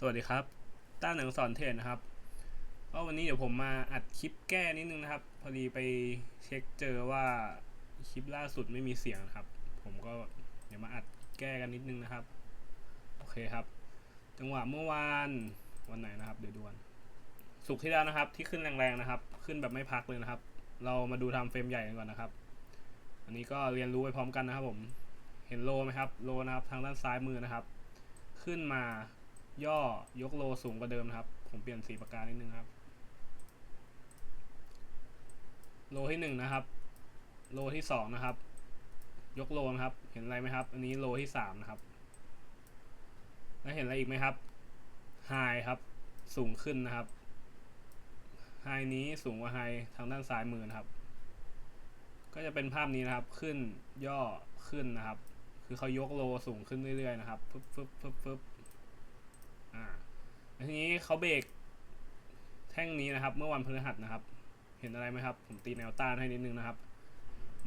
สวัสดีครับ ต้าหนังสอนเทรดนะครับก็วันนี้เดี๋ยวผมมาอัดคลิปแก้นิดนึงนะครับ พอดีไปเช็คเจอว่าคลิปล่าสุดไม่มีเสียงครับ ผมก็เดี๋ยวมาอัดแก้กันนิดนึงนะครับ โอเคครับ จังหวะเมื่อวานวันไหนนะครับ เดี๋ยวดูกันสุกที่แล้วนะครับ ที่ขึ้นแรงๆนะครับ ขึ้นแบบไม่พักเลยนะครับ เรามาดูทำเฟรมใหญ่กันก่อนนะครับ อันนี้ก็เรียนรู้ไปพร้อมกันนะครับ ผม เห็นโลไหมครับ โลนะครับ ทางด้านซ้ายมือนะครับ ขึ้นมา ย่อยกโลสูงกว่าเดิมนะครับ ผมเปลี่ยนสีปากกานิดนึงครับ โลที่หนึ่งนะครับ โลที่สองนะครับ ยกโลนะครับ เห็นอะไรไหมครับ อันนี้โลที่สามนะครับ แล้วเห็นอะไรอีกไหมครับไฮครับสูงขึ้นนะครับไฮนี้สูงกว่าไฮทางด้านซ้ายมือนะครับ ก็จะเป็นภาพนี้นะครับ ขึ้นย่อขึ้นนะครับ คือเขายกโลสูงขึ้นเรื่อยๆนะครับฟึบฟึบฟึบฟึบ ทีนี้เขาเบรกแท่งนี้นะครับ เมื่อวันพฤหัสนะครับ เห็นอะไรไหมครับ ผมตีแนวต้านให้นิดนึงนะครับ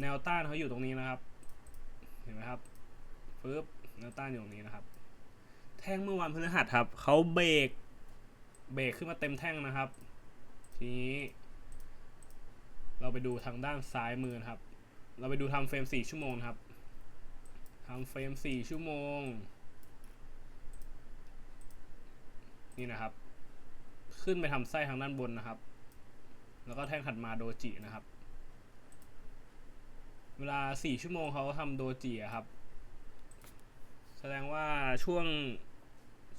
แนวต้านเขาอยู่ตรงนี้นะครับ เห็นไหมครับฟึบแนวต้านอยู่ตรงนี้นะครับ แท่งเมื่อวันพฤหัสครับเขาเบรกเบรกขึ้นมาเต็มแท่งนะครับ ทีนี้ เราไปดูทางด้านซ้ายมือครับ เราไปดูทำเฟรม4ชั่วโมงครับทำเฟรม4ชั่วโมง นี่นะครับ ขึ้นไปทำไส้ทางด้านบนนะครับ แล้วก็แท่งถัดมาโดจินะครับ เวลา4ชั่วโมงเขาทำโดจิครับ แสดงว่าช่วง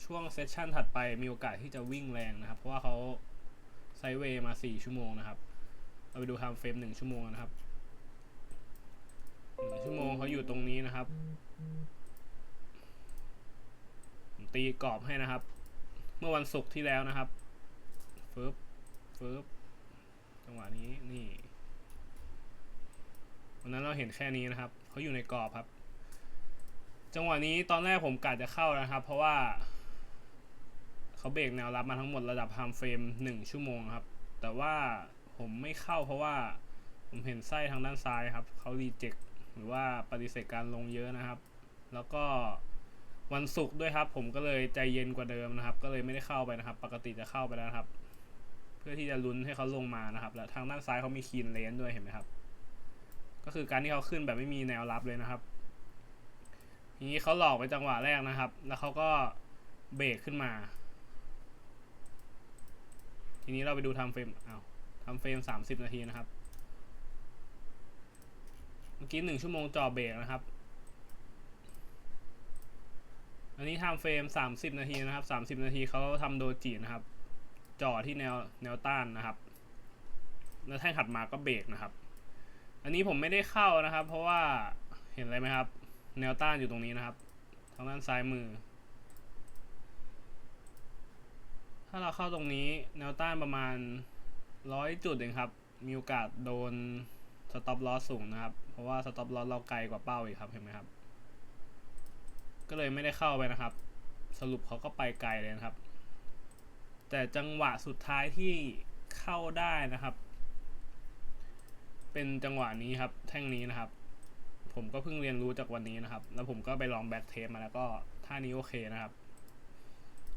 ช่วงเซสชันถัดไปมีโอกาสที่จะวิ่งแรงนะครับ เพราะว่าเขาไซเวย์มา4ชั่วโมงนะครับ เราไปดูทำเฟรม1ชั่วโมงนะครับหนึ่งชั่วโมงเขาอยู่ตรงนี้นะครับตีกรอบให้นะครับ มื่อวันศุกร์ที่แล้วนะครับฟึบฟึบจังหวะนี้นี่วันนั้นเราเห็นแค่นี้นะครับเขาอยู่ในกรอบครับ จังหวะนี้ตอนแรกผมกะจะเข้านะครับ เพราะว่าเขาเบรกแนวรับมาทั้งหมดระดับไทม์เฟรมหนึ่งชั่วโมงครับ แต่ว่าผมไม่เข้าเพราะว่าผมเห็นไส้ทางด้านซ้ายครับเขารีเจ็คหรือว่าปฏิเสธการลงเยอะนะครับ แล้วก็ วันศุกร์ด้วยครับ ผมก็เลยใจเย็นกว่าเดิมนะครับ ก็เลยไม่ได้เข้าไปนะครับ ปกติจะเข้าไปแล้วครับ เพื่อที่จะลุ้นให้เขาลงมานะครับ และทางด้านซ้ายเขามีคีนเลนด้วยเห็นไหมครับ ก็คือการที่เขาขึ้นแบบไม่มีแนวรับเลยนะครับทีนี้เขาหลอกไปจังหวะแรกนะครับ แล้วเขาก็เบรกขึ้นมา ทีนี้เราไปดูทำเฟรมเอาทำเฟรม30นาทีนะครับ เมื่อกี้หนึ่งชั่วโมงจ่อเบรกนะครับ อันนี้ทำเฟรมสามสิบนาทีนะครับสามสิบนาทีเขาทำโดจินะครับ จ่อที่แนวแนวต้านนะครับ แล้วแท่งถัดมาก็เบรกนะครับ อันนี้ผมไม่ได้เข้านะครับ เพราะว่าเห็นอะไรไหมครับ แนวต้านอยู่ตรงนี้นะครับ ทางด้านซ้ายมือ ถ้าเราเข้าตรงนี้แนวต้านประมาณร้อยจุดเองครับ มีโอกาสโดนสต็อปลอสสูงนะครับ เพราะว่าสต็อปลอสเราไกลกว่าเป้าอีกครับ เห็นไหมครับ ก็เลยไม่ได้เข้าไปนะครับ สรุปเขาก็ไปไกลเลยนะครับ แต่จังหวะสุดท้ายที่เข้าได้นะครับ เป็นจังหวะนี้ครับ แท่งนี้นะครับ ผมก็เพิ่งเรียนรู้จากวันนี้นะครับ แล้วผมก็ไปลองแบ็กเทปมาแล้วก็ท่านี้โอเคนะครับ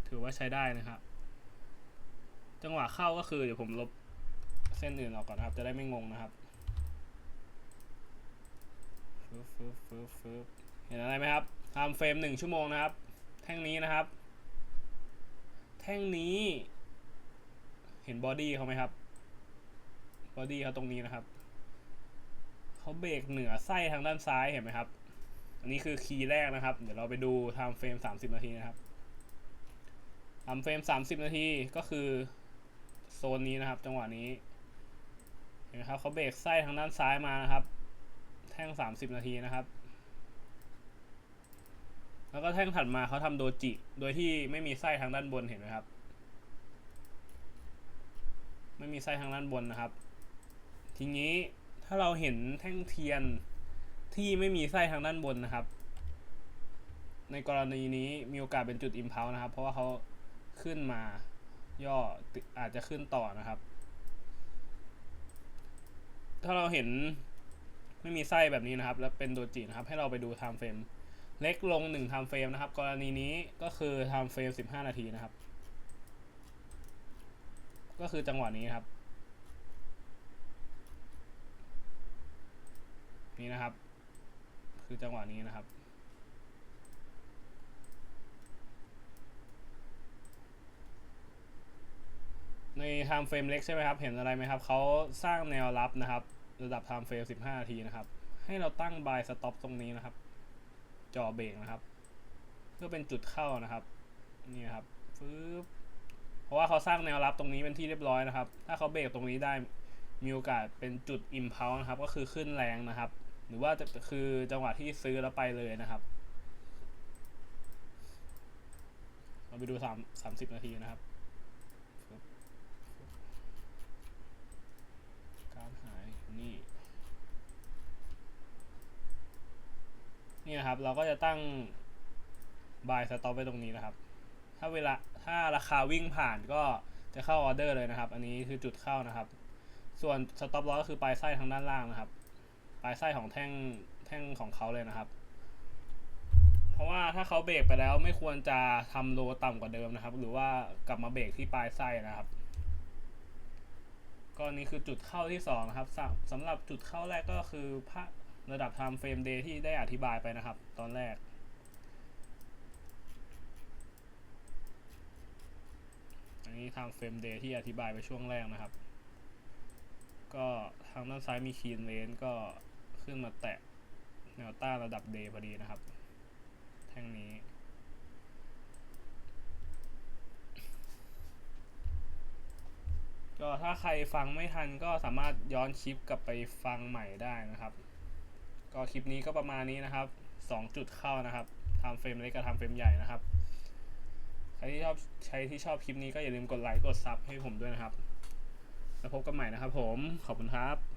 ถือว่าใช้ได้นะครับ จังหวะเข้าก็คือเดี๋ยวผมลบเส้นอื่นออกก่อนนะครับ จะได้ไม่งงนะครับฟึบฟึบฟึบฟึบเห็นอะไรไหมครับ ทำเฟรมหนึ่งชั่วโมงนะครับ แท่งนี้นะครับ แท่งนี้ เห็นบอดี้เขาไหมครับ บอดี้เขาตรงนี้นะครับ เขาเบรกเหนือไส้ทางด้านซ้ายเห็นไหมครับ อันนี้คือคีย์แรกนะครับ เดี๋ยวเราไปดูทำเฟรมสามสิบนาทีนะครับทำเฟรมสามสิบนาทีก็คือโซนนี้นะครับ จังหวะนี้เห็นไหมครับเขาเบรกไส้ทางด้านซ้ายมานะครับ แท่ง30นาทีนะครับ แล้วก็แท่งถัดมาเขาทำโดจิ โดยที่ไม่มีไส้ทางด้านบนเห็นไหมครับ ไม่มีไส้ทางด้านบนนะครับ ทีนี้ถ้าเราเห็นแท่งเทียนที่ไม่มีไส้ทางด้านบนนะครับ ในกรณีนี้มีโอกาสเป็นจุดอิมเพาวนะครับ เพราะว่าเขาขึ้นมาย่ออาจจะขึ้นต่อนะครับ ถ้าเราเห็นไม่มีไส้แบบนี้นะครับ แล้วเป็นโดจินะครับ ให้เราไปดู time frame เเล็กลง1 time frame นะครับ กรณีนี้ก็คือ time frame 15 นาทีนะครับ ก็คือจังหวะนี้ครับ นี่นะครับ คือจังหวะนี้นะครับใน time frame เล็กใช่ไหมครับ เห็นอะไรไหมครับ เขาสร้างแนวรับนะครับ ระดับ time frame 15 นาทีนะครับ ให้เราตั้ง buy stop ตรงนี้นะครับ จอเบรกนะครับ เพื่อเป็นจุดเข้านะครับนี่ครับฟึบเพราะว่าเขาสร้างแนวรับตรงนี้เป็นที่เรียบร้อยนะครับ ถ้าเขาเบรกตรงนี้ได้มีโอกาสเป็นจุด impulse นะครับ ก็คือขึ้นแรงนะครับ หรือว่าจะคือจังหวะที่ซื้อแล้วไปเลยนะครับเราไปดูสามสามสิบนาทีนะครับฟึบฟึบการหายนี่ นะครับ เราก็จะตั้ง buy stop ไว้ตรงนี้นะครับ ถ้าเวลาถ้าราคาวิ่งผ่านก็จะเข้าออเดอร์เลยนะครับ อันนี้คือจุดเข้านะครับ ส่วน stop loss ก็คือปลายไส้ทางด้านล่างนะครับ ปลายไส้ของแท่งแท่งของเขาเลยนะครับ เพราะว่าถ้าเขาเบรกไปแล้วไม่ควรจะทำโลต่ำกว่าเดิมนะครับ หรือว่ากลับมาเบรกที่ปลายไส้นะครับก็นี่คือจุดเข้าที่สองนะครับสำสำหรับจุดเข้าแรกก็คือพระ ระดับ time frame day ที่ได้อธิบายไปนะครับ ตอนแรก อันนี้ time frame day ที่อธิบายไปช่วงแรกนะครับ ก็ทางด้านซ้ายมี keen range ก็ขึ้นมาแตะแนวต้านระดับ day พอดีนะครับ แท่งนี้ก็ถ้าใครฟังไม่ทันก็สามารถย้อนคลิปกลับไปฟังใหม่ได้นะครับ ก็คลิปนี้ก็ประมาณนี้นะครับ2จุดเข้านะครับทำเฟรมเล็กกับทำเฟรมใหญ่นะครับใครที่ชอบใครที่ชอบคลิปนี้ก็อย่าลืมกดไลค์กดซับให้ผมด้วยนะครับ แล้วพบกันใหม่นะครับผมขอบคุณครับ